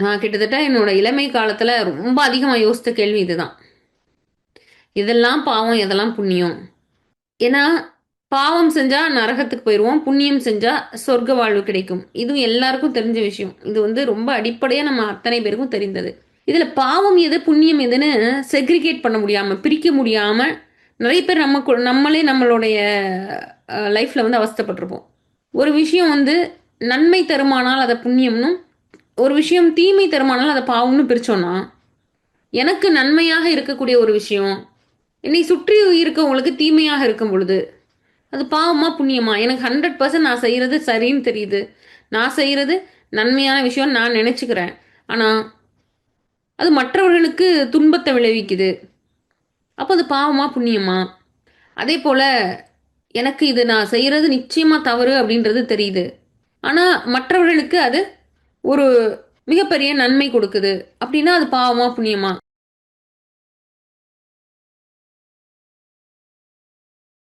நான் கிட்டத்தட்ட என்னோட இளமை காலத்தில் ரொம்ப அதிகமாக யோசித்த கேள்வி இதுதான். இதெல்லாம் பாவம் இதெல்லாம் புண்ணியம். ஏன்னா பாவம் செஞ்சால் நரகத்துக்கு போயிடுவோம் புண்ணியம் செஞ்சால் சொர்க்க வாழ்வு கிடைக்கும். இதுவும் எல்லாருக்கும் தெரிஞ்ச விஷயம். இது வந்து ரொம்ப அடிப்படையாக நம்ம அத்தனை பேருக்கும் தெரிந்தது. இதில் பாவம் எது புண்ணியம் எதுன்னு செக்ரிகேட் பண்ண முடியாமல் பிரிக்க முடியாமல் நிறைய பேர் நம்ம நம்மளே நம்மளுடைய லைஃப்பில் வந்து அவஸ்தைப்பட்டிருப்போம். ஒரு விஷயம் வந்து நன்மை தருமானால் அதை புண்ணியம்னும் ஒரு விஷயம் தீமை தருமானால் அதை பாவம்னு பிரிச்சோன்னா எனக்கு நன்மையாக இருக்கக்கூடிய ஒரு விஷயம் என்னை சுற்றி இருக்கவங்களுக்கு தீமையாக இருக்கும் பொழுது அது பாவமா புண்ணியமா? எனக்கு ஹண்ட்ரட் பர்சன்ட் நான் செய்கிறது சரின்னு தெரியுது. நான் செய்கிறது நன்மையான விஷயம் நான் நினச்சிக்கிறேன். ஆனால் அது மற்றவர்களுக்கு துன்பத்தை விளைவிக்குது. அப்போ அது பாவமா புண்ணியமா? அதே போல் எனக்கு இது நான் செய்கிறது நிச்சயமாக தவறு அப்படின்றது தெரியுது. ஆனால் மற்றவர்களுக்கு அது ஒரு மிகப்பெரிய நன்மை கொடுக்குது. அப்படின்னா அது பாவமா புண்ணியமா?